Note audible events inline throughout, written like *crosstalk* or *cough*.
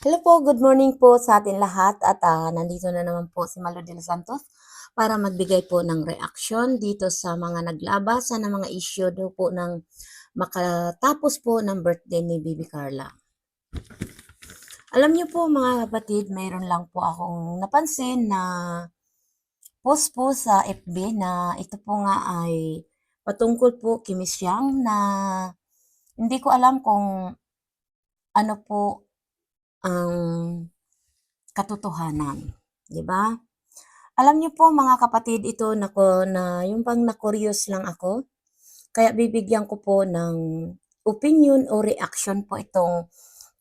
Hello po, good morning po sa atin lahat at ah, nandito na naman po si Malo de los Santos para magbigay po ng reaksyon dito sa mga naglabasan ng mga issue do po ng makatapos po ng birthday ni Bibi Carla. Alam niyo po mga kapatid, mayroon lang po akong napansin na post po sa FB na ito po nga ay patungkol po kay Miss Yang na hindi ko alam kung ano po ang katotohanan, 'di ba? Alam niyo po mga kapatid, ito nako na yung pang na-curious lang ako. Kaya bibigyan ko po ng opinion o reaction po itong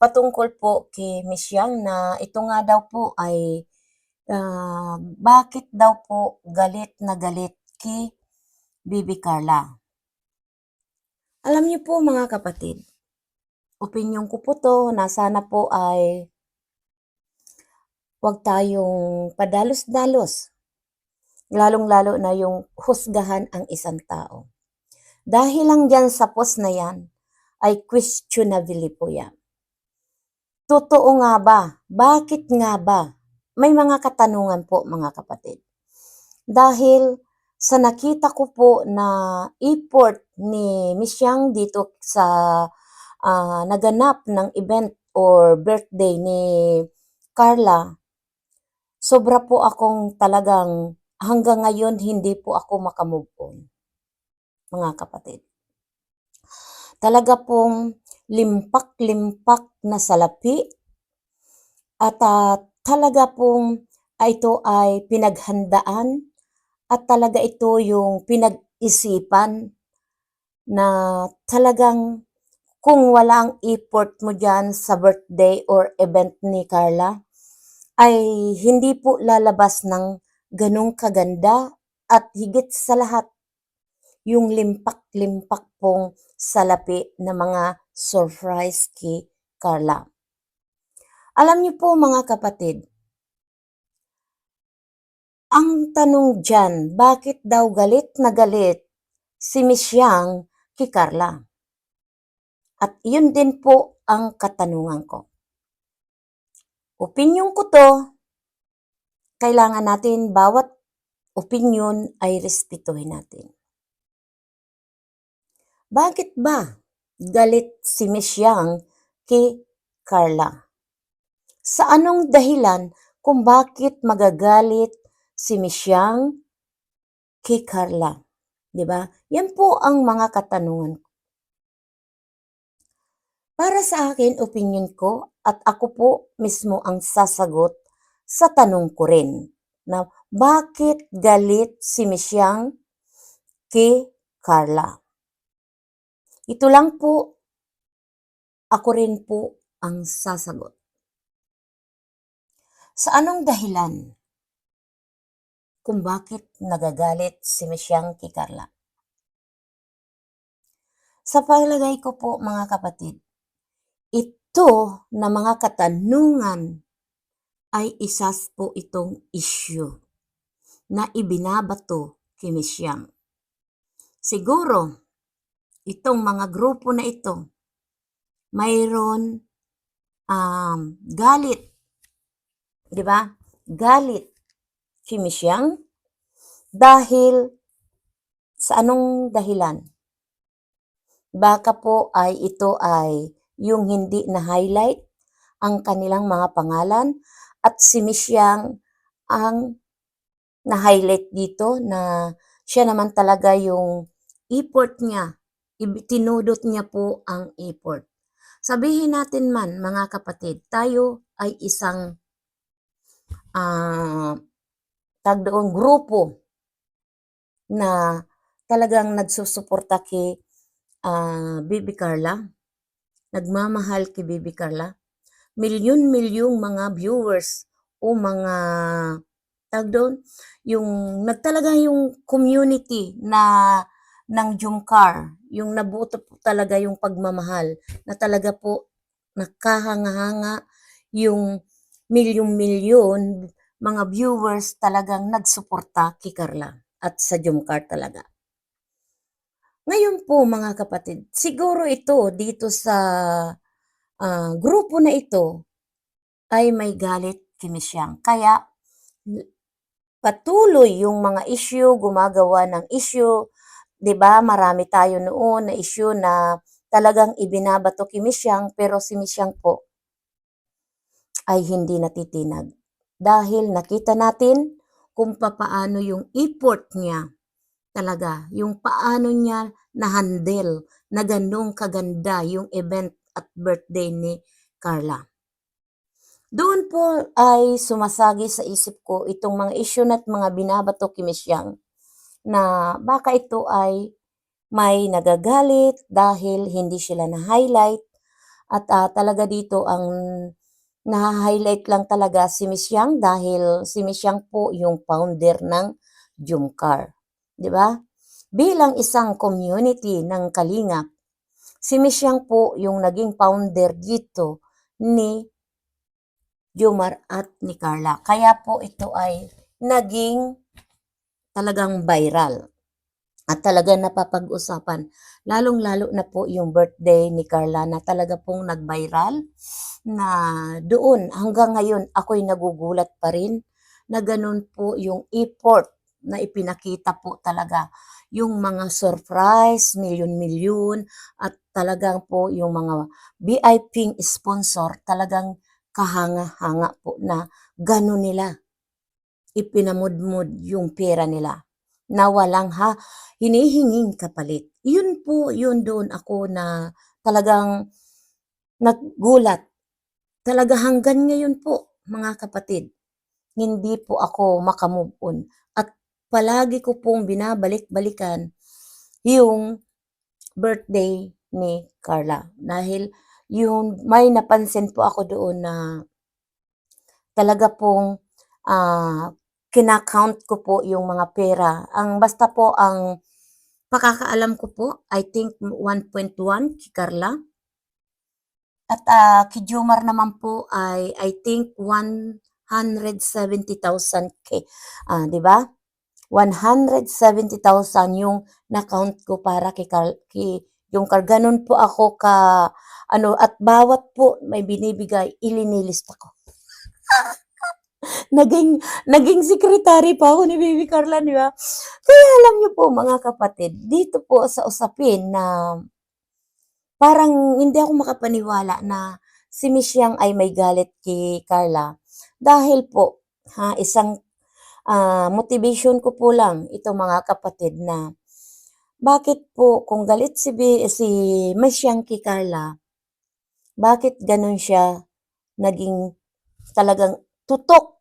patungkol po kay Yang na ito nga daw po ay ah, bakit daw po galit na galit kay Bibi Carla. Alam niyo po mga kapatid, opinion ko po to na sana po ay wag tayong padalos-dalos. Lalong-lalo na yung husgahan ang isang tao. Dahil lang dyan sa post na yan, ay questionable po yan. Totoo nga ba? Bakit nga ba? May mga katanungan po mga kapatid. Dahil sa nakita ko po na effort ni Miss Yang dito sa ah, naganap ng event or birthday ni Carla, sobra po akong talagang hanggang ngayon hindi po ako makamove on, mga kapatid. Talaga pong limpak-limpak na salapi at ah, talaga pong ito ay pinaghandaan at talaga ito yung pinag-isipan na talagang kung walang effort mo dyan sa birthday or event ni Carla, ay hindi po lalabas ng ganong kaganda at higit sa lahat, yung limpak-limpak pong salapi na mga surprise kay Carla. Alam niyo po mga kapatid, ang tanong dyan, bakit daw galit na galit si Miss Yang kay Carla? At yun din po ang katanungan ko. Opinyon ko to, kailangan natin bawat opinyon ay respetuhin natin. Bakit ba galit si Miss Yang kay Carla? Sa anong dahilan kung bakit magagalit si Miss Yang kay Carla? 'Di ba? Yan po ang mga katanungan ko. Para sa akin, opinion ko at ako po mismo ang sasagot sa tanong ko rin na bakit galit si Miss Yang kay Carla. Ito lang po, ako rin po ang sasagot. Sa anong dahilan kung bakit nagagalit si Miss Yang kay Carla? Sa palagay ko po mga kapatid, ito na mga katanungan ay isas po itong issue na ibinabato kay Miss. Siguro, itong mga grupo na ito, mayroon um, galit, di ba? Galit kay Miss dahil sa anong dahilan? Baka po ay ito ay yung hindi na highlight ang kanilang mga pangalan at si Miss ang na-highlight dito na siya naman talaga yung effort niya. Tinudot niya po ang effort. Sabihin natin man mga kapatid, tayo ay isang uh, tag doon grupo na talagang nagsusuporta kay uh, Bibi Carla. Nagmamahal kay Bibi Carla. Milyon-milyong mga viewers o mga tag doon, yung nagtalaga yung community na ng Jumcar, yung nabuto po talaga yung pagmamahal na talaga po nakahanga-hanga yung milyon-milyon mga viewers talagang nagsuporta kay Carla at sa Jumcar talaga. Ngayon po mga kapatid, siguro ito dito sa uh, grupo na ito ay may galit kay Miss Yang. Kaya patuloy yung mga issue, gumagawa ng issue, 'di ba? Marami tayo noon na issue na talagang ibinabato kay Miss Yang, pero si Miss Yang po ay hindi natitinag. Dahil nakita natin kung papaano yung effort niya talaga, yung paano niya na-handle na ganong kaganda yung event at birthday ni Carla. Doon po ay sumasagi sa isip ko itong mga issue at mga binabato kay Miss Yang na baka ito ay may nagagalit dahil hindi sila na-highlight at ah, talaga dito ang na-highlight lang talaga si Miss Yang dahil si Miss Yang po yung founder ng Jumcar. 'Di ba? Bilang isang community ng Kalingap, si Miss Yang po yung naging founder dito ni Jomar at ni Carla. Kaya po ito ay naging talagang viral at talaga napapag-usapan. Lalong-lalo na po yung birthday ni Carla na talaga pong nag-viral na doon hanggang ngayon ako'y nagugulat pa rin na ganun po yung effort na ipinakita po talaga yung mga surprise, milyon-milyon at talagang po yung mga VIP sponsor talagang kahanga-hanga po na ganun nila ipinamudmud yung pera nila na walang ha, hinihinging kapalit. Yun po, yun doon ako na talagang naggulat. Talaga hanggang ngayon po, mga kapatid, hindi po ako makamove on. Palagi ko pong binabalik-balikan yung birthday ni Carla. Dahil yung may napansin po ako doon na talaga pong ah, kinakount ko po yung mga pera. Ang basta po ang pakakaalam ko po, I think 1.1 kay Carla. At ah, kay Jomar naman po ay I think 170,000 k. Ah, 'di ba? 170,000 yung na-count ko para kay, kay yung Carl. Ganun po ako ka ano at bawat po may binibigay ilinilista ko. *laughs* naging naging secretary pa ako ni Baby Carla, di ba? Kaya alam niyo po mga kapatid, dito po sa usapin na parang hindi ako makapaniwala na si Miss ay may galit kay Carla dahil po ha isang ah, motivation ko po lang ito mga kapatid na bakit po kung galit si Bi- si Miss Yang kay Carla bakit ganun siya naging talagang tutok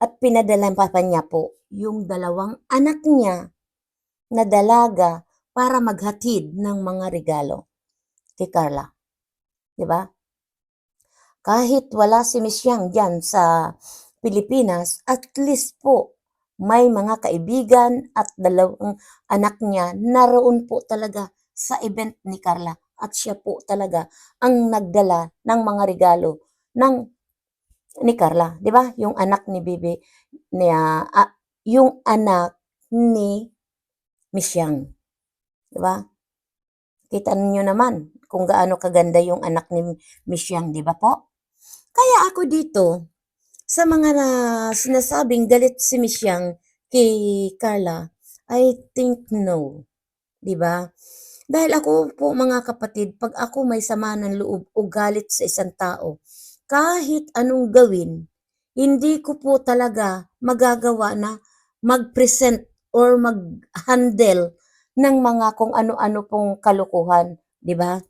at pinadala pa niya po yung dalawang anak niya na dalaga para maghatid ng mga regalo kay Carla. ba? Kahit wala si Miss Yang diyan sa Pilipinas, at least po may mga kaibigan at dalawang anak niya naroon po talaga sa event ni Carla at siya po talaga ang nagdala ng mga regalo ng ni Carla, 'di ba? Yung anak ni Bibi niya, ah, yung anak ni Miss Yang, 'di ba? Kita niyo naman kung gaano kaganda yung anak ni Miss Yang, 'di ba po? Kaya ako dito sa mga na sinasabing galit si Yang kay Carla, I think no, 'di ba? Dahil ako po mga kapatid, pag ako may sama ng loob o galit sa isang tao, kahit anong gawin, hindi ko po talaga magagawa na mag-present or mag-handle ng mga kung ano-ano pong kalukuhan, 'di ba?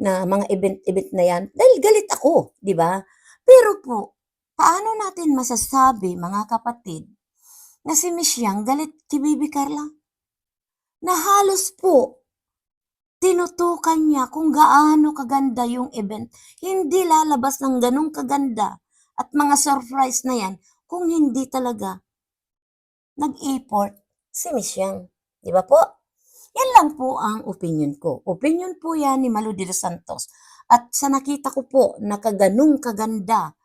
Na mga event-event na 'yan dahil galit ako, 'di ba? Pero po, paano natin masasabi mga kapatid na si Yang galit kay Baby Carla? Na halos po tinutukan niya kung gaano kaganda yung event. Hindi lalabas ng ganong kaganda at mga surprise na yan kung hindi talaga nag-effort si Yang. Di ba po? Yan lang po ang opinion ko. Opinion po yan ni Malu de los Santos. At sa nakita ko po na kaganong kaganda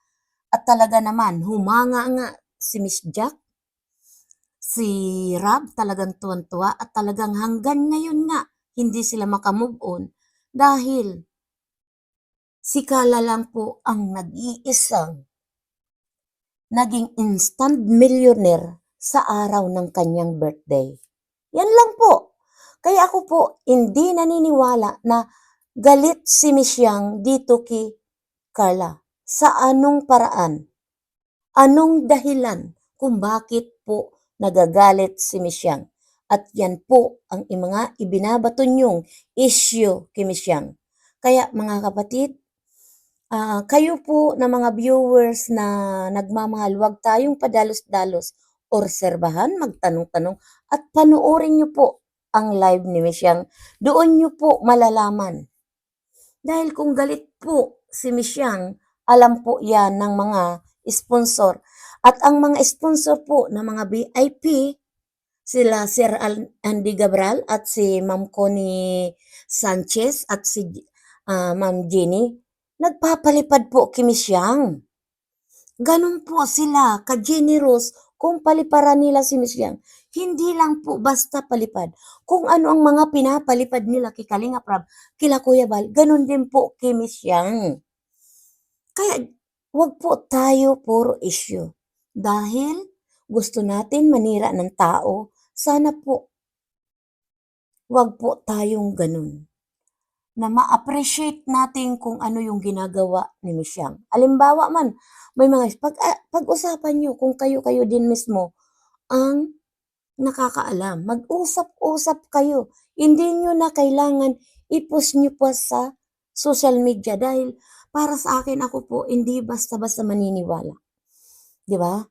at talaga naman humanga nga si Miss Jack, si Rab talagang tuwan-tuwa at talagang hanggang ngayon nga hindi sila makamove on dahil si Kala lang po ang nag-iisang naging instant millionaire sa araw ng kanyang birthday. Yan lang po. Kaya ako po hindi naniniwala na galit si Misyang dito kay Carla. Sa anong paraan? Anong dahilan kung bakit po nagagalit si Misyang? At yan po ang mga ibinabato niyong issue kay Misyang. Kaya mga kapatid, ah, kayo po na mga viewers na nagmamahal, huwag tayong padalos-dalos. Obserbahan, magtanong-tanong at panoorin niyo po ang live ni Misyang. Doon niyo po malalaman. Dahil kung galit po si Misyang, alam po yan ng mga sponsor. At ang mga sponsor po ng mga VIP, sila Sir Andy Gabral at si Ma'am Connie Sanchez at si ah, Ma'am Jenny, nagpapalipad po kay Misyang. Ganun po sila, ka-generous kung paliparan nila si Misyang. Hindi lang po basta palipad. Kung ano ang mga pinapalipad nila kay Kalinga Prab, kila Kuya Bal, ganun din po kay Misyang. Kaya wag po tayo puro issue. Dahil gusto natin manira ng tao, sana po wag po tayong ganun. Na ma-appreciate natin kung ano yung ginagawa ni Misyang. Alimbawa man, may mga pag, ah, pag-usapan nyo kung kayo-kayo din mismo ang nakakaalam. Mag-usap-usap kayo. Hindi nyo na kailangan i-post nyo pa sa social media dahil para sa akin ako po hindi basta-basta maniniwala. 'Di ba?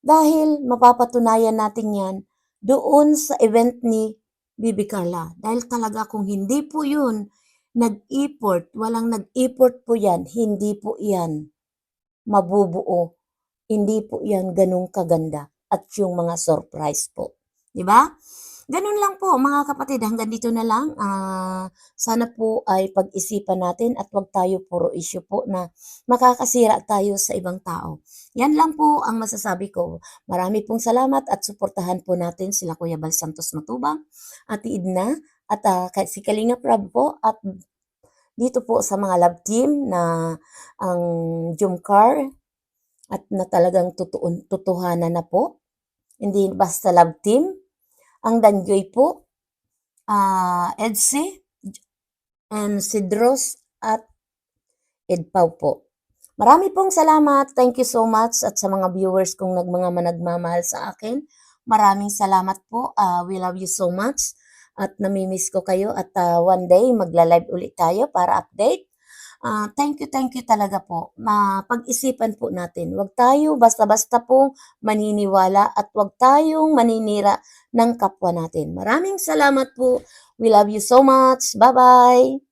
Dahil mapapatunayan natin 'yan doon sa event ni Bibi Carla. Dahil talaga kung hindi po 'yun nag-effort, walang nag-effort po 'yan, hindi po 'yan mabubuo. Hindi po 'yan ganung kaganda at yung mga surprise po. 'Di ba? Ganun lang po mga kapatid, hanggang dito na lang. Ah, sana po ay pag-isipan natin at wag tayo puro issue po na makakasira tayo sa ibang tao. Yan lang po ang masasabi ko. Marami pong salamat at suportahan po natin sila Kuya Bal Santos Matubang, Ate Idna, at kay- si Kalinga Prab po at dito po sa mga love team na ang Jumcar at na talagang tutuon, tutuhanan na po. Hindi basta love team. Ang Danjoy po, ah Edsi, and Sidros at Edpaw po. Marami pong salamat. Thank you so much at sa mga viewers kong nag mga managmamahal sa akin. Maraming salamat po. Ah, we love you so much at namimiss ko kayo at ah, one day magla-live ulit tayo para update. Ah, thank you, thank you talaga po. Mapag-isipan po natin. Huwag tayo basta-basta pong maniniwala at huwag tayong maninira ng kapwa natin. Maraming salamat po. We love you so much. Bye-bye.